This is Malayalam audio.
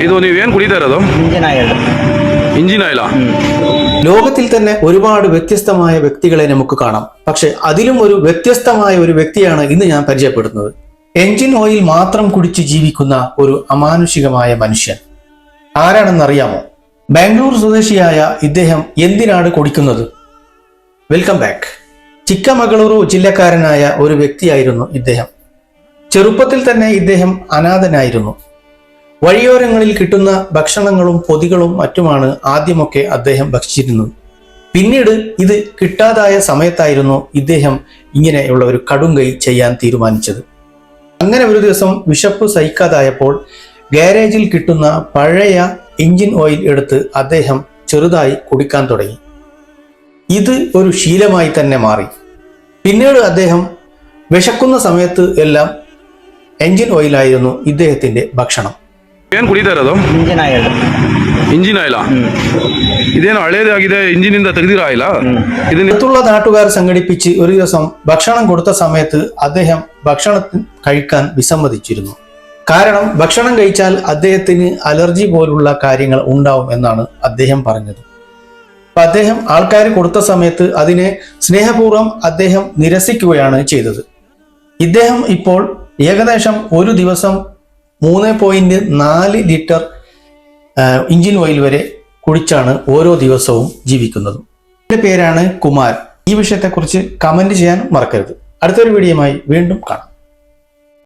ಇದು ನೀವೇನು ಕುಡಿತಾ ಇರೋದು ಇಂಜಿನ್ ಆಯಿಲ್ ಇಂಜಿನ್ ಆಯಿಲಾ ലോകത്തിൽ തന്നെ ഒരുപാട് വ്യത്യസ്തമായ വ്യക്തികളെ നമുക്ക് കാണാം പക്ഷെ അതിലും ഒരു വ്യത്യസ്തമായ ഒരു വ്യക്തിയാണ് ഇന്ന് ഞാൻ പരിചയപ്പെടുന്നത് എഞ്ചിൻ ഓയിൽ മാത്രം കുടിച്ച് ജീവിക്കുന്ന ഒരു അമാനുഷികമായ മനുഷ്യൻ ആരാണെന്നറിയാമോ ബാംഗ്ലൂർ സ്വദേശിയായ ഇദ്ദേഹം എന്തിനാണ് കുടിക്കുന്നത് വെൽക്കം ബാക്ക് ചിക്കമകളൂരു ജില്ലക്കാരനായ ഒരു വ്യക്തിയായിരുന്നു ഇദ്ദേഹം ചെറുപ്പത്തിൽ തന്നെ ഇദ്ദേഹം അനാഥനായിരുന്നു വഴിയോരങ്ങളിൽ കിട്ടുന്ന ഭക്ഷണങ്ങളും പൊതികളും മറ്റുമാണ് ആദ്യമൊക്കെ അദ്ദേഹം ഭക്ഷിച്ചിരുന്നത്. പിന്നീട് ഇത് കിട്ടാതായ സമയത്തായിരുന്നു ഇദ്ദേഹം ഇങ്ങനെയുള്ള ഒരു കടുങ്കൈ ചെയ്യാൻ തീരുമാനിച്ചത്. അങ്ങനെ ഒരു ദിവസം വിശപ്പ് സഹിക്കാതായപ്പോൾ ഗാരേജിൽ കിട്ടുന്ന പഴയ എഞ്ചിൻ ഓയിൽ എടുത്ത് അദ്ദേഹം ചെറുതായി കുടിക്കാൻ തുടങ്ങി. ഇത് ഒരു ശീലമായി തന്നെ മാറി. പിന്നീട് അദ്ദേഹം വിശക്കുന്ന സമയത്ത് എല്ലാം എഞ്ചിൻ ഓയിലായിരുന്നു ഇദ്ദേഹത്തിന്റെ ഭക്ഷണം. ಏನು ಕುಡಿತಾ ಇರೋದು ಇಂಜಿನ್ ಆಯಿಲ್ ಇಂಜಿನ್ ಆಯಿಲಾ ಇದೇನು ಹಳೇದಾಗಿದೆ ಇಂಜಿನಿಂದ ತೆಗೆದಿರೋ ಆಯಿಲಾ ಇದನ್ನ അടുത്തുള്ള നാട്ടുകാർ സംഘടിപ്പിച്ച് ഒരു ദിവസം ഭക്ഷണം കൊടുത്ത സമയത്ത് അദ്ദേഹം ഭക്ഷണത്തിന് കഴിക്കാൻ വിസമ്മതിച്ചിരുന്നു കാരണം ഭക്ഷണം കഴിച്ചാൽ അദ്ദേഹത്തിന് അലർജി പോലുള്ള കാര്യങ്ങൾ ഉണ്ടാവും എന്നാണ് അദ്ദേഹം പറഞ്ഞത് അപ്പൊ അദ്ദേഹം ആൾക്കാർ കൊടുത്ത സമയത്ത് അതിനെ സ്നേഹപൂർവ്വം അദ്ദേഹം നിരസിക്കുകയാണ് ചെയ്തത് ഇദ്ദേഹം ഇപ്പോൾ ഏകദേശം ഒരു ദിവസം മൂന്ന് പോയിന്റ് നാല് ലിറ്റർ ഇഞ്ചിൻ ഓയിൽ വരെ കുടിച്ചാണ് ഓരോ ദിവസവും ജീവിക്കുന്നത്. എന്റെ പേരാണ് കുമാർ ഈ വിഷയത്തെക്കുറിച്ച് കമന്റ് ചെയ്യാൻ മറക്കരുത്. അടുത്തൊരു വീഡിയോയുമായി വീണ്ടും കാണാം.